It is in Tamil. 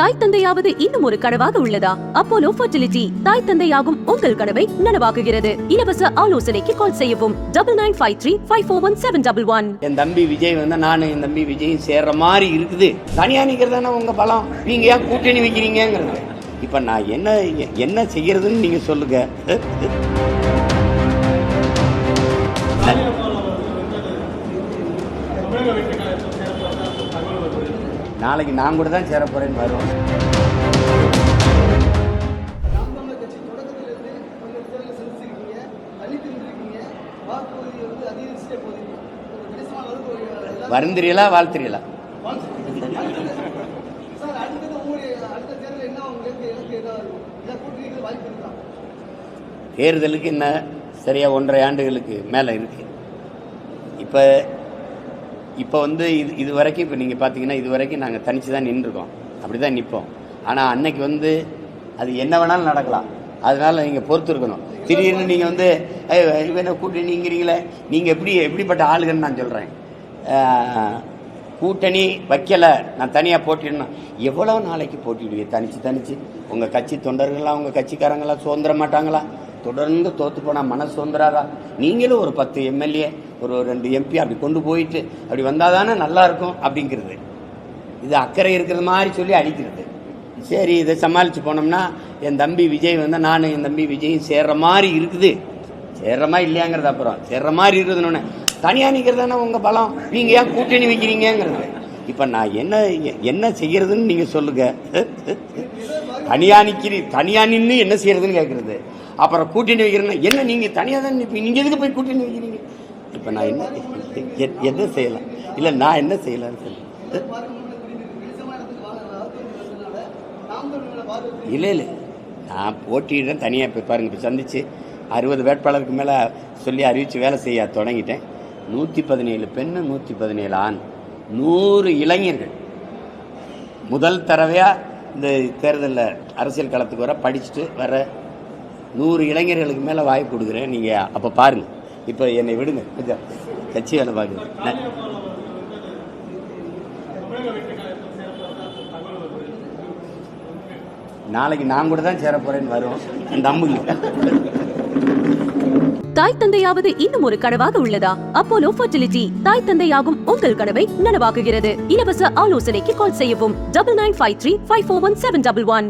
தாய் தந்தையாவது இன்னும் ஒரு கனவாக உள்ளதா? அப்போலோ ஃபர்டிலிட்டி தாய் தந்தையாகும் உங்கள் கனவை நனவாக்குகிறது. இலவச ஆலோசனைக்கு கால் செய்யவும். Double nine five three five four one seven double one என் தம்பி விஜய் வந்து நானும் என் தம்பி விஜய் சேர்ற மாதிரி இருக்குது. தனியா நிக்கிறது தானே உங்க பலம். நீங்க ஏன் கூட்டணி வைக்கிறீங்கிறது இப்ப நான் என்ன என்ன செய்யறதுன்னு நீங்க சொல்லுங்க. நாளைக்கு நான் கூட தான் சேர இல்லை வருவோம் வருந்திரியலா வாழ்த்திரியலா? தேர்தலுக்கு என்ன? சரியா ஒன்றரை ஆண்டுகளுக்கு மேலே இருக்கு. இப்போ இப்போ வந்து இது இது வரைக்கும் இப்போ நீங்கள் பார்த்தீங்கன்னா இது வரைக்கும் நாங்கள் தனித்து தான் நின்றுருக்கோம். அப்படி தான் நிற்போம். ஆனால் அன்னைக்கு வந்து அது என்ன வேணாலும் நடக்கலாம். அதனால் நீங்கள் பொறுத்து இருக்கணும். திடீர்னு நீங்கள் வந்து "ஏய், இவனை கூட்டணிங்கிறீங்களே நீங்கள் எப்படி எப்படிப்பட்ட ஆளுகன்னு நான் சொல்கிறேன் கூட்டணி வைக்கலை. நான் தனியாக போட்டிடணும். எவ்வளோ நாளைக்கு போட்டிடுவீங்க? தனித்து தனித்து உங்கள் கட்சி தொண்டர்கள்லாம் உங்கள் கட்சிக்காரங்களாம் சுதந்திர மாட்டாங்களா? தொடர்ந்து தோத்து போனால் மனசு சுதந்திராதா? நீங்களும் ஒரு பத்து எம்எல்ஏ ஒரு ரெண்டு எம்பி அப்படி கொண்டு போயிட்டு அப்படி வந்தால் தானே நல்லா இருக்கும் அப்படிங்கிறது. இது அக்கறை இருக்கிற மாதிரி சொல்லி அடிக்கிறது. சரி இதை சமாளித்து போனோம்னா என் தம்பி விஜய் வந்து நான் என் தம்பி விஜயும் சேர்ற மாதிரி இருக்குது. சேர்றமா இல்லையாங்கிறது அப்புறம். சேர்ற மாதிரி இருக்குதுன்னு. தனியாக நிற்கிறது தானே உங்கள் பலம்? நீங்கள் ஏன் கூட்டணி வைக்கிறீங்கிறது இப்போ நான் என்ன என்ன செய்கிறதுன்னு நீங்கள் சொல்லுங்க. தனியாக நிற்கிறீ தனியாக நின்று என்ன செய்கிறதுன்னு கேட்குறது அப்புறம் கூட்டணி வைக்கிறேன்னா என்ன நீங்கள் தனியாக தான் இப்போ நீங்கள் எதுக்கு போய் கூட்டணி வைக்கிறீங்க? இப்போ நான் என்ன என்ன செய்யலாம்? இல்லை நான் என்ன செய்யலாம்னு சொல்லி. இல்லை இல்லை. நான் போட்டியிடுறேன் தனியாக இப்போ பாருங்கள் இப்போ சந்திச்சு அறுபது வேட்பாளருக்கு மேலே சொல்லி அறிவித்து வேலை செய்ய தொடங்கிட்டேன். நூற்றி பதினேழு பெண்ணு நூற்றி பதினேழு ஆண். நூறு இளைஞர்கள். முதல் தடவையாக இந்த தேர்தலில் அரசியல் களத்துக்கு வர படிச்சுட்டு வர நூறு இளைஞர்களுக்கு மேலே வாய்ப்பு கொடுக்குறேன். நீங்கள் அப்போ பாருங்கள் இப்போ என்னை விடுங்க. கொஞ்சம் கட்சி வேலை பார்க்குறேன் நாளைக்கு நான் கூட தான் சேர போகிறேன்னு வரும். நம்புங்க. தாய் தந்தையாவது இன்னும் ஒரு கனவாக உள்ளதா? அப்போலோ ஃபர்டிலிட்டி தாய் தந்தையாகும் உங்கள் கனவை நனவாக்குகிறது. இலவச ஆலோசனைக்கு கால் செய்யவும். Double nine five three five four one seven double one.